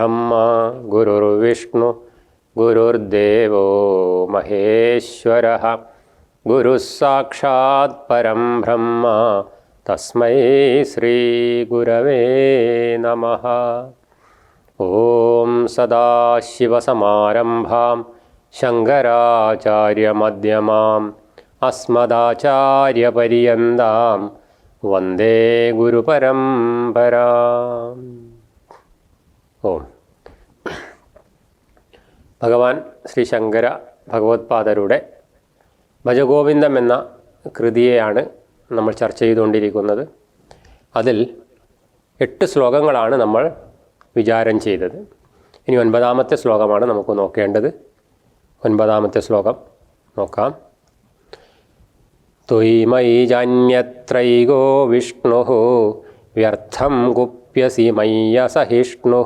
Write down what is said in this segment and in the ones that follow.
गुरुर्ब्रह्मा गुरुर्विष्णु गुरुर्देवो महेश्वरः। गुरुः साक्षात् परं ब्रह्म तस्मै श्रीगुरवे नमः। ॐ सदाशिवसमारम्भां शङ्कराचार्यमध्यमाम् अस्मदाचार्यपर्यन्तां वन्दे गुरुपरम्पराम् ഓം ഭഗവാൻ ശ്രീ ശങ്കര ഭഗവത്പാദരുടെ ഭജഗോവിന്ദം എന്ന കൃതിയെയാണ് നമ്മൾ ചർച്ച ചെയ്തുകൊണ്ടിരിക്കുന്നത്. അതിൽ എട്ട് ശ്ലോകങ്ങളാണ് നമ്മൾ വിചാരം ചെയ്തത്. ഇനി ഒൻപതാമത്തെ ശ്ലോകമാണ് നമുക്ക് നോക്കേണ്ടത്. ഒൻപതാമത്തെ ശ്ലോകം നോക്കാം. ത്വയിമയി ജാന്യത്രൈകോ വിഷ്ണു വ്യർത്ഥം കുപ്യസി മയ്യ സഹിഷ്ണു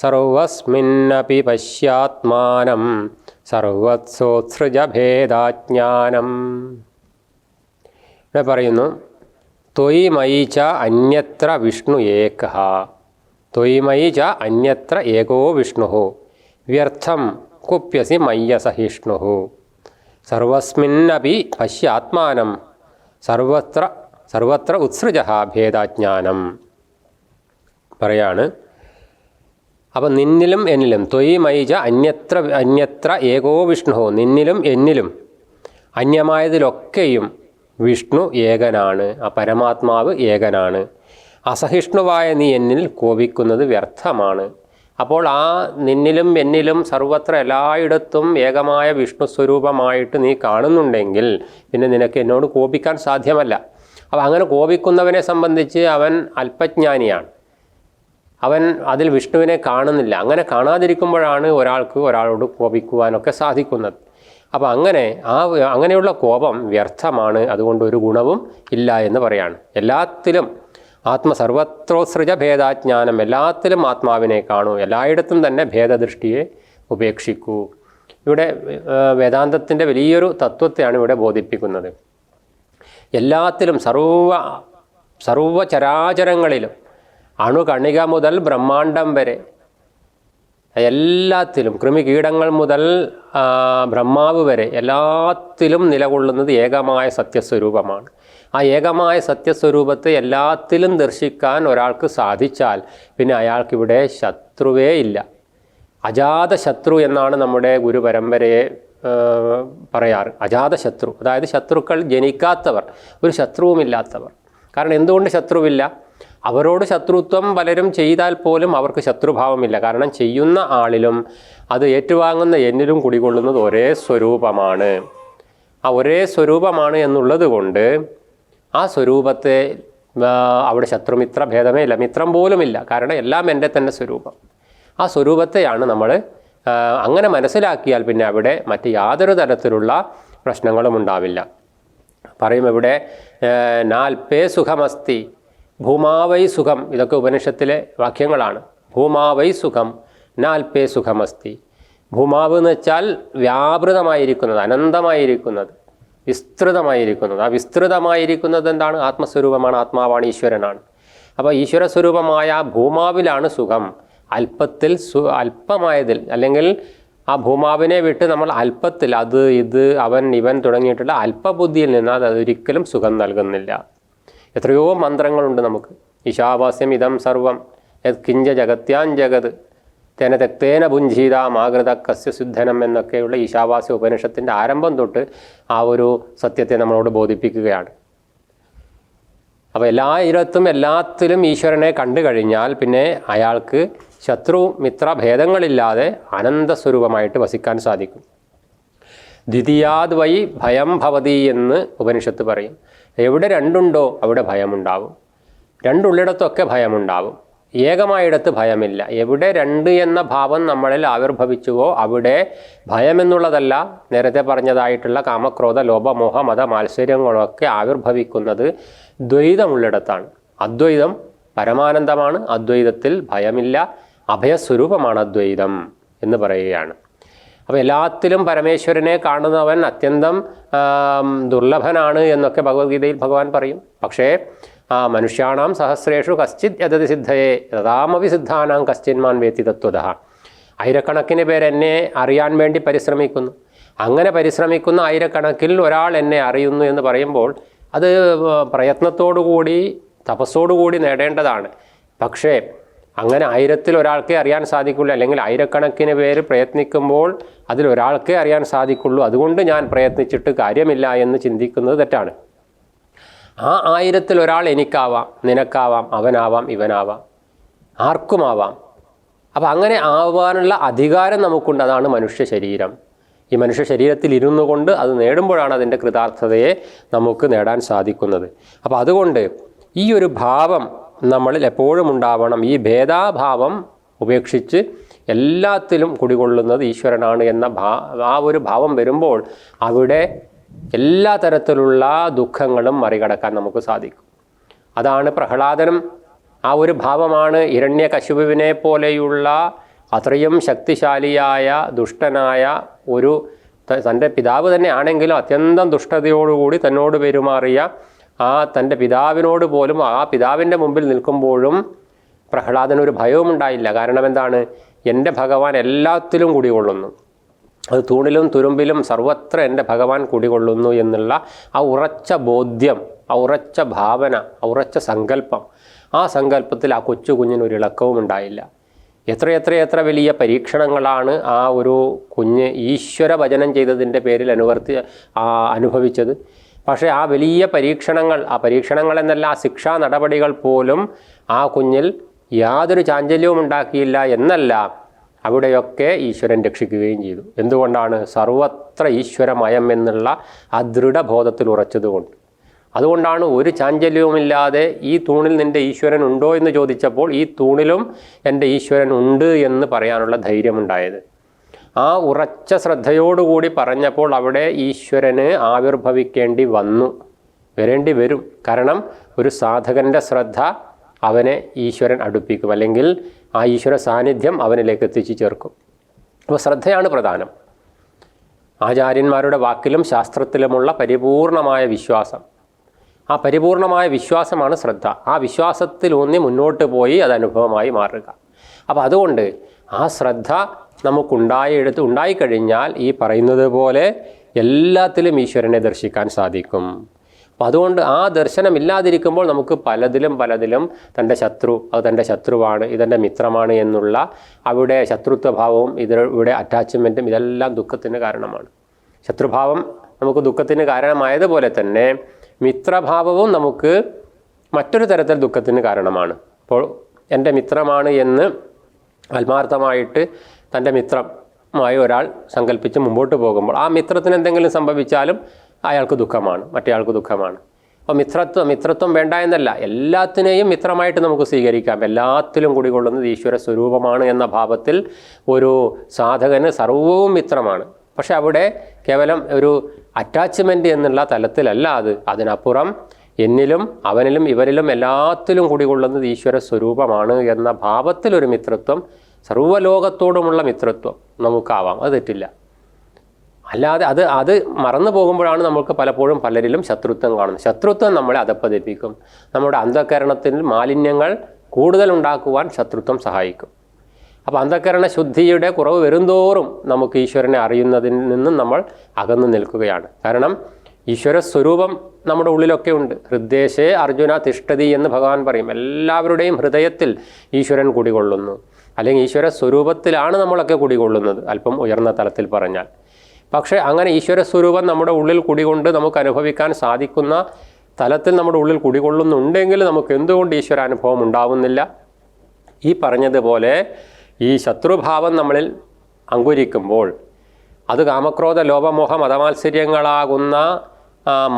സർവസ്മിന്നപി പശ്യാത്മാനം സർവത്സോത്സൃജഭേദാജ്ഞാനം. ഇവിടെ പറയുന്നു ത്വയിമയി ച അന്യത്ര വിഷ്ണു ഏക. ത്വയിമയി ച അന്യത്ര ഏകോ വിഷ്ണു. വ്യർത്ഥം കുപ്യസി മയ്യ സഹിഷ്ണു സർവസ്മിന്നപി പശ്യാത്മാനം സർവത്ര സർവത്ര ഉത്സൃജ ഭേദാജ്ഞാനം. പറയാണ്. അപ്പം നിന്നിലും എന്നിലും ത്വയി മൈജ അന്യത്ര അന്യത്ര ഏകോ വിഷ്ണുഹോ നിന്നിലും എന്നിലും അന്യമായതിലൊക്കെയും വിഷ്ണു ഏകനാണ് ആ പരമാത്മാവ് ഏകനാണ്. അസഹിഷ്ണുവായ നീ എന്നിൽ കോപിക്കുന്നത് വ്യർത്ഥമാണ്. അപ്പോൾ ആ നിന്നിലും എന്നിലും സർവത്ര എല്ലായിടത്തും ഏകമായ വിഷ്ണു സ്വരൂപമായിട്ട് നീ കാണുന്നുണ്ടെങ്കിൽ പിന്നെ നിനക്ക് എന്നോട് കോപിക്കാൻ സാധ്യമല്ല. അപ്പോൾ അങ്ങനെ കോപിക്കുന്നവനെ സംബന്ധിച്ച് അവൻ അല്പജ്ഞാനിയാണ്. അവൻ അതിൽ വിഷ്ണുവിനെ കാണുന്നില്ല. അങ്ങനെ കാണാതിരിക്കുമ്പോഴാണ് ഒരാൾക്ക് ഒരാളോട് കോപിക്കുവാനൊക്കെ സാധിക്കുന്നത്. അപ്പോൾ അങ്ങനെ ആ അങ്ങനെയുള്ള കോപം വ്യർത്ഥമാണ്. അതുകൊണ്ട് ഒരു ഗുണവും ഇല്ല എന്ന് പറയാണ്. എല്ലാത്തിലും ആത്മ സർവത്രോസൃജ ഭേദാജ്ഞാനം. എല്ലാത്തിലും ആത്മാവിനെ കാണൂ. എല്ലായിടത്തും തന്നെ ഭേദദൃഷ്ടിയെ ഉപേക്ഷിക്കൂ. ഇവിടെ വേദാന്തത്തിന്റെ വലിയൊരു തത്വത്തെയാണ് ഇവിടെ ബോധിപ്പിക്കുന്നത്. എല്ലാത്തിലും സർവ സർവചരാചരങ്ങളിലും അണുകണിക മുതൽ ബ്രഹ്മാണ്ടം വരെ. എല്ലാത്തിലും കൃമികീടങ്ങൾ മുതൽ ബ്രഹ്മാവ് വരെ എല്ലാത്തിലും നിലകൊള്ളുന്നത് ഏകമായ സത്യസ്വരൂപമാണ്. ആ ഏകമായ സത്യസ്വരൂപത്തെ എല്ലാത്തിലും ദർശിക്കാൻ ഒരാൾക്ക് സാധിച്ചാൽ പിന്നെ അയാൾക്കിവിടെ ശത്രുവേ ഇല്ല. അജാത ശത്രു എന്നാണ് നമ്മുടെ ഗുരുപരമ്പരയെ പരമ്പരയെ പറയാറ്. അജാത ശത്രു. അതായത് ശത്രുക്കൾ ജനിക്കാത്തവർ ഒരു ശത്രുവുമില്ലാത്തവർ. കാരണം എന്തുകൊണ്ട് ശത്രുവില്ല? അവരോട് ശത്രുത്വം പലരും ചെയ്താൽ പോലും അവർക്ക് ശത്രുഭാവമില്ല. കാരണം ചെയ്യുന്ന ആളിലും അത് ഏറ്റുവാങ്ങുന്ന എന്നിലും കുടികൊള്ളുന്നത് ഒരേ സ്വരൂപമാണ്. ആ ഒരേ സ്വരൂപമാണ് എന്നുള്ളത് കൊണ്ട് ആ സ്വരൂപത്തെ അവിടെ ശത്രുമിത്ര ഭേദമേ ഇല്ല മിത്രം പോലുമില്ല. കാരണം എല്ലാം എന്റെ തന്നെ സ്വരൂപം. ആ സ്വരൂപത്തെയാണ് നമ്മൾ അങ്ങനെ മനസ്സിലാക്കിയാൽ പിന്നെ അവിടെ മറ്റ് യാതൊരു തരത്തിലുള്ള പ്രശ്നങ്ങളും ഉണ്ടാവില്ല. പറയും ഇവിടെ നാൽപ്പേ സുഖമസ്തി. ഭൂമാവൈ സുഖം ഇതൊക്കെ ഉപനിഷത്തിലെ വാക്യങ്ങളാണ്. ഭൂമാവൈ സുഖം നാൽപ്പേ സുഖമസ്തി. ഭൂമാവ് എന്ന് വെച്ചാൽ വ്യാപൃതമായിരിക്കുന്നത് അനന്തമായിരിക്കുന്നത് വിസ്തൃതമായിരിക്കുന്നത്. ആ വിസ്തൃതമായിരിക്കുന്നത് എന്താണ്? ആത്മസ്വരൂപമാണ് ആത്മാവാണ് ഈശ്വരനാണ്. അപ്പോൾ ഈശ്വര സ്വരൂപമായ ഭൂമാവിലാണ് സുഖം. അല്പത്തിൽ സു അല്പമായതിൽ അല്ലെങ്കിൽ ആ ഭൂമാവിനെ വിട്ട് നമ്മൾ അല്പത്തിൽ അത് ഇത് അവൻ ഇവൻ തുടങ്ങിയിട്ടുള്ള അല്പബുദ്ധിയിൽ നിന്ന് അത് ഒരിക്കലും സുഖം നൽകുന്നില്ല. എത്രയോ മന്ത്രങ്ങളുണ്ട് നമുക്ക്. ഈശാവാസ്യം ഇതം സർവം യത് കിഞ്ച ജഗത്യാൻ ജഗത് തേന തെക്തേന പുഞ്ചീതാമാകൃത കസ്യ ശുദ്ധനം എന്നൊക്കെയുള്ള ഈശാവാസ്യ ഉപനിഷത്തിന്റെ ആരംഭം തൊട്ട് ആ ഒരു സത്യത്തെ നമ്മളോട് ബോധിപ്പിക്കുകയാണ്. അപ്പോൾ എല്ലാ ഇരത്തും എല്ലാത്തിലും ഈശ്വരനെ കണ്ടു കഴിഞ്ഞാൽ പിന്നെ അയാൾക്ക് ശത്രു മിത്ര ഭേദങ്ങളില്ലാതെ അനന്തസ്വരൂപമായിട്ട് വസിക്കാൻ സാധിക്കും. ദ്വിതീയാത് വൈ ഭയം ഭവതി എന്ന് ഉപനിഷത്ത് പറയും. എവിടെ രണ്ടുണ്ടോ അവിടെ ഭയമുണ്ടാവും. രണ്ടുള്ളിടത്തൊക്കെ ഭയമുണ്ടാവും. ഏകമായിടത്ത് ഭയമില്ല. എവിടെ രണ്ട് എന്ന ഭാവം നമ്മളിൽ ആവിർഭവിച്ചുവോ അവിടെ ഭയമെന്നുള്ളതല്ല നേരത്തെ പറഞ്ഞതായിട്ടുള്ള കാമക്രോധ ലോപമോഹ മത മാത്സര്യങ്ങളൊക്കെ ആവിർഭവിക്കുന്നത് ദ്വൈതമുള്ളിടത്താണ്. അദ്വൈതം പരമാനന്ദമാണ് അദ്വൈതത്തിൽ ഭയമില്ല. അഭയസ്വരൂപമാണ് അദ്വൈതം എന്ന് പറയുകയാണ്. അപ്പോൾ എല്ലാത്തിലും പരമേശ്വരനെ കാണുന്നവൻ അത്യന്തം ദുർലഭനാണ് എന്നൊക്കെ ഭഗവത്ഗീതയിൽ ഭഗവാൻ പറയും. പക്ഷേ ആ മനുഷ്യാണാം സഹസ്രേഷു കശ്ചിത് യഥതി സിദ്ധയെ യഥാമവി സിദ്ധാനാം കശ്ചിന്മാൻ വേത്തി തത്വത ആയിരക്കണക്കിന് പേരെന്നെ അറിയാൻ വേണ്ടി പരിശ്രമിക്കുന്നു. അങ്ങനെ പരിശ്രമിക്കുന്ന ആയിരക്കണക്കിൽ ഒരാൾ എന്നെ അറിയുന്നു എന്ന് പറയുമ്പോൾ അത് പ്രയത്നത്തോടുകൂടി തപസ്സോടുകൂടി നേടേണ്ടതാണ്. പക്ഷേ അങ്ങനെ ആയിരത്തിൽ ഒരാൾക്കേ അറിയാൻ സാധിക്കുള്ളൂ. അല്ലെങ്കിൽ ആയിരക്കണക്കിന് പേര് പ്രയത്നിക്കുമ്പോൾ അതിൽ ഒരാൾക്കേ അറിയാൻ സാധിക്കുള്ളൂ. അതുകൊണ്ട് ഞാൻ പ്രയത്നിച്ചിട്ട് കാര്യമില്ല എന്ന് ചിന്തിക്കുന്നത് തെറ്റാണ്. ആ ആയിരത്തിൽ ഒരാൾ എനിക്കാവാം നിനക്കാവാം അവനാവാം ഇവനാവാം ആർക്കുമാവാം. അപ്പം അങ്ങനെ ആവാനുള്ള അധികാരം നമുക്കുണ്ട്. അതാണ് മനുഷ്യ ശരീരം. ഈ മനുഷ്യ ശരീരത്തിൽ ഇരുന്നു കൊണ്ട് അത് നേടുമ്പോഴാണ് അതിന്റെ കൃതാർത്ഥതയെ നമുക്ക് നേടാൻ സാധിക്കുന്നത്. അപ്പോൾ അതുകൊണ്ട് ഈ ഒരു ഭാവം നമ്മളിൽ എപ്പോഴും ഉണ്ടാവണം ഈ ഭേദാഭാവം ഉപേക്ഷിച്ച് എല്ലാത്തിലും കുടികൊള്ളുന്നത് ഈശ്വരനാണ് എന്ന ഭാ ആ ഒരു ഭാവം വരുമ്പോൾ അവിടെ എല്ലാ തരത്തിലുള്ള ദുഃഖങ്ങളും മറികടക്കാൻ നമുക്ക് സാധിക്കും. അതാണ് പ്രഹ്ലാദനും ആ ഒരു ഭാവമാണ് ഹിരണ്യകശുപുവിനെ പോലെയുള്ള അത്രയും ശക്തിശാലിയായ ദുഷ്ടനായ ഒരു തന്റെ പിതാവ് തന്നെ ആണെങ്കിലും അത്യന്തം ദുഷ്ടതയോടുകൂടി തന്നോട് പെരുമാറിയ ആ തന്റെ പിതാവിനോട് പോലും ആ പിതാവിന്റെ മുമ്പിൽ നിൽക്കുമ്പോഴും പ്രഹ്ലാദന് ഒരു ഭയവും ഉണ്ടായില്ല. കാരണം എന്താണ്? എന്റെ ഭഗവാൻ എല്ലാത്തിലും കുടികൊള്ളുന്നു. അത് തൂണിലും തുരുമ്പിലും സർവത്ര എന്റെ ഭഗവാൻ കുടികൊള്ളുന്നു എന്നുള്ള ആ ഉറച്ച ബോധ്യം ആ ഉറച്ച ഭാവന ആ ഉറച്ച സങ്കല്പം ആ സങ്കല്പത്തിൽ ആ കൊച്ചു കുഞ്ഞിന് ഒരു ഇളക്കവും ഉണ്ടായില്ല. എത്ര എത്ര എത്ര വലിയ പരീക്ഷണങ്ങളാണ് ആ ഒരു കുഞ്ഞ് ഈശ്വര ഭജനം ചെയ്തതിന്റെ പേരിൽ അനുവർത്തി അനുഭവിച്ചത്. പക്ഷേ ആ വലിയ പരീക്ഷണങ്ങൾ ആ പരീക്ഷണങ്ങൾ എന്നല്ല ആ ശിക്ഷാ നടപടികൾ പോലും ആ കുഞ്ഞിൽ യാതൊരു ചാഞ്ചല്യവും ഉണ്ടാക്കിയില്ല എന്നല്ല അവിടെയൊക്കെ ഈശ്വരൻ രക്ഷിക്കുകയും ചെയ്തു. എന്തുകൊണ്ടാണ് സർവത്ര ഈശ്വരമയം എന്നുള്ള ആ ദൃഢബോധത്തിൽ ഉറച്ചതുകൊണ്ട് അതുകൊണ്ടാണ് ഒരു ചാഞ്ചല്യവുമില്ലാതെ ഈ തൂണിൽ നിന്റെ ഈശ്വരൻ ഉണ്ടോ എന്ന് ചോദിച്ചപ്പോൾ ഈ തൂണിലും എന്റെ ഈശ്വരൻ ഉണ്ട് എന്ന് പറയാനുള്ള ധൈര്യമുണ്ടായത്. ആ ഉറച്ച ശ്രദ്ധയോടുകൂടി പറഞ്ഞപ്പോൾ അവിടെ ഈശ്വരന് ആവിർഭവിക്കേണ്ടി വന്നു. വരേണ്ടി വരും. കാരണം ഒരു സാധകന്റെ ശ്രദ്ധ അവനെ ഈശ്വരൻ അടുപ്പിക്കും. അല്ലെങ്കിൽ ആ ഈശ്വര സാന്നിധ്യം അവനിലേക്ക് എത്തിച്ചു ചേർക്കും. അപ്പോൾ ശ്രദ്ധയാണ് പ്രധാനം. ആചാര്യന്മാരുടെ വാക്കിലും ശാസ്ത്രത്തിലുമുള്ള പരിപൂർണമായ വിശ്വാസം. ആ പരിപൂർണമായ വിശ്വാസമാണ് ശ്രദ്ധ. ആ വിശ്വാസത്തിലൂന്നി മുന്നോട്ട് പോയി അത് അനുഭവമായി മാറുക. അപ്പോൾ അതുകൊണ്ട് ആ ശ്രദ്ധ നമുക്കുണ്ടായി എടുത്ത് ഉണ്ടായിക്കഴിഞ്ഞാൽ ഈ പറയുന്നത് പോലെ എല്ലാത്തിലും ഈശ്വരനെ ദർശിക്കാൻ സാധിക്കും. അപ്പം അതുകൊണ്ട് ആ ദർശനം ഇല്ലാതിരിക്കുമ്പോൾ നമുക്ക് പലതിലും പലതിലും തന്റെ ശത്രു അത് തന്റെ ശത്രുവാണ് ഇതെന്റെ മിത്രമാണ് എന്നുള്ള അവിടെ ശത്രുത്വഭാവവും ഇത് ഇവിടെ അറ്റാച്ച്മെന്റും ഇതെല്ലാം ദുഃഖത്തിന് കാരണമാണ്. ശത്രുഭാവം നമുക്ക് ദുഃഖത്തിന് കാരണമായതുപോലെ തന്നെ മിത്രഭാവവും നമുക്ക് മറ്റൊരു തരത്തിൽ ദുഃഖത്തിന് കാരണമാണ്. അപ്പോൾ എന്റെ മിത്രമാണ് എന്ന് ആത്മാർത്ഥമായിട്ട് തന്റെ മിത്രമായ ഒരാൾ സങ്കല്പിച്ച് മുമ്പോട്ട് പോകുമ്പോൾ ആ മിത്രത്തിന് എന്തെങ്കിലും സംഭവിച്ചാലും അയാൾക്ക് ദുഃഖമാണ് മറ്റേയാൾക്ക് ദുഃഖമാണ്. അപ്പോൾ മിത്രത്വം മിത്രത്വം വേണ്ട എന്നല്ല എല്ലാത്തിനെയും മിത്രമായിട്ട് നമുക്ക് സ്വീകരിക്കാം. എല്ലാത്തിലും കുടികൊള്ളുന്നത് ഈശ്വര സ്വരൂപമാണ് എന്ന ഭാവത്തിൽ ഒരു സാധകന് സർവവും മിത്രമാണ്. പക്ഷെ അവിടെ കേവലം ഒരു അറ്റാച്ച്മെന്റ് എന്നുള്ള തലത്തിലല്ല അത്. അതിനപ്പുറം എന്നിലും അവനിലും ഇവരിലും എല്ലാത്തിലും കുടികൊള്ളുന്നത് ഈശ്വര സ്വരൂപമാണ് എന്ന ഭാവത്തിലൊരു മിത്രത്വം സർവലോകത്തോടുമുള്ള മിത്രത്വം നമുക്കാവാം. അത് തെറ്റില്ല. അല്ലാതെ അത് അത് മറന്നു പോകുമ്പോഴാണ് നമുക്ക് പലപ്പോഴും പലരിലും ശത്രുത്വം കാണുന്നത്. ശത്രുത്വം നമ്മളെ അധപ്പതിപ്പിക്കും നമ്മുടെ അന്ധകരണത്തിൽ മാലിന്യങ്ങൾ കൂടുതൽ ഉണ്ടാക്കുവാൻ ശത്രുത്വം സഹായിക്കും. അപ്പോൾ അന്ധകരണ ശുദ്ധിയുടെ കുറവ് വരുന്തോറും നമുക്ക് ഈശ്വരനെ അറിയുന്നതിൽ നിന്നും നമ്മൾ അകന്നു നിൽക്കുകയാണ്. കാരണം ഈശ്വര സ്വരൂപം നമ്മുടെ ഉള്ളിലൊക്കെ ഉണ്ട്. ഹൃദ്ദേശേ അർജുന തിഷ്ഠതി എന്ന് ഭഗവാൻ പറയും. എല്ലാവരുടെയും ഹൃദയത്തിൽ ഈശ്വരൻ കുടികൊള്ളുന്നു. അല്ലെങ്കിൽ ഈശ്വര സ്വരൂപത്തിലാണ് നമ്മളൊക്കെ കുടികൊള്ളുന്നത് അല്പം ഉയർന്ന തലത്തിൽ പറഞ്ഞാൽ. പക്ഷേ അങ്ങനെ ഈശ്വര സ്വരൂപം നമ്മുടെ ഉള്ളിൽ കുടികൊണ്ട് നമുക്ക് അനുഭവിക്കാൻ സാധിക്കുന്ന തലത്തിൽ നമ്മുടെ ഉള്ളിൽ കുടികൊള്ളുന്നുണ്ടെങ്കിൽ നമുക്ക് എന്തുകൊണ്ട് ഈശ്വര അനുഭവം ഉണ്ടാവുന്നില്ല? ഈ പറഞ്ഞതുപോലെ ഈ ശത്രുഭാവം നമ്മളിൽ അങ്കുരിക്കുമ്പോൾ അത് കാമക്രോധ ലോപമോഹ മതമാത്സര്യങ്ങളാകുന്ന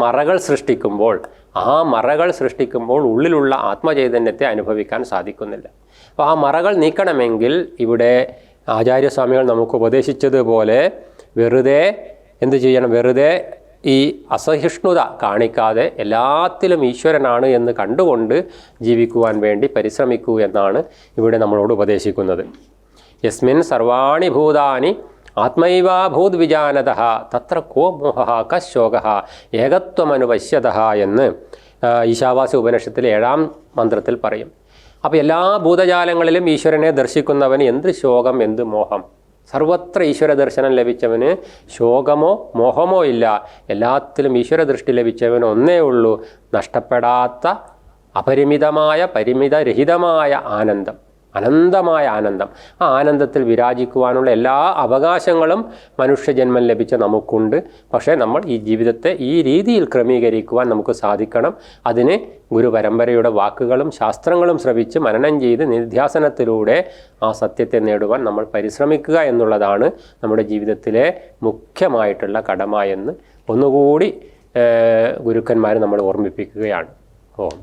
മറകൾ സൃഷ്ടിക്കുമ്പോൾ ആ മറകൾ സൃഷ്ടിക്കുമ്പോൾ ഉള്ളിലുള്ള ആത്മചൈതന്യത്തെ അനുഭവിക്കാൻ സാധിക്കുന്നില്ല. അപ്പോൾ ആ മറകൾ നീക്കണമെങ്കിൽ ഇവിടെ ആചാര്യസ്വാമികൾ നമുക്ക് ഉപദേശിച്ചതുപോലെ വെറുതെ എന്ത് ചെയ്യണം? വെറുതെ ഈ അസഹിഷ്ണുത കാണിക്കാതെ എല്ലാത്തിലും ഈശ്വരനാണ് എന്ന് കണ്ടുകൊണ്ട് ജീവിക്കുവാൻ വേണ്ടി പരിശ്രമിക്കൂ എന്നാണ് ഇവിടെ നമ്മളോട് ഉപദേശിക്കുന്നത്. യസ്മിൻ സർവാണി ഭൂതാനി ആത്മൈവാഭൂത് വിജാനത തത്ര കോ മോഹ കശോക ഏകത്വമനുപശ്യത എന്ന് ഈശാവാസി ഉപനിഷത്തിൽ ഏഴാം മന്ത്രത്തിൽ പറയും. അപ്പോൾ എല്ലാ ഭൂതജാലങ്ങളിലും ഈശ്വരനെ ദർശിക്കുന്നവന് എന്ത് ശോകം എന്ത് മോഹം? സർവത്ര ഈശ്വര ദർശനം ലഭിച്ചവന് ശോകമോ മോഹമോ ഇല്ല. എല്ലാത്തിലും ഈശ്വര ദൃഷ്ടി ലഭിച്ചവന് ഒന്നേ ഉള്ളൂ നഷ്ടപ്പെടാത്ത അപരിമിതമായ പരിമിതരഹിതമായ ആനന്ദം. അനന്തമായ ആനന്ദം. ആ ആനന്ദത്തിൽ വിരാജിക്കുവാനുള്ള എല്ലാ അവകാശങ്ങളും മനുഷ്യജന്മം ലഭിച്ച നമുക്കുണ്ട്. പക്ഷേ നമ്മൾ ഈ ജീവിതത്തെ ഈ രീതിയിൽ ക്രമീകരിക്കുവാൻ നമുക്ക് സാധിക്കണം. അതിന് ഗുരുപരമ്പരയുടെ വാക്കുകളും ശാസ്ത്രങ്ങളും ശ്രവിച്ച് മനനം ചെയ്ത് നിധ്യാസനത്തിലൂടെ ആ സത്യത്തെ നേടുവാൻ നമ്മൾ പരിശ്രമിക്കുക എന്നുള്ളതാണ് നമ്മുടെ ജീവിതത്തിലെ മുഖ്യമായിട്ടുള്ള കടമ എന്ന് ഒന്നുകൂടി ഗുരുക്കന്മാർ നമ്മൾ ഓർമ്മിപ്പിക്കുകയാണ്. ഓം.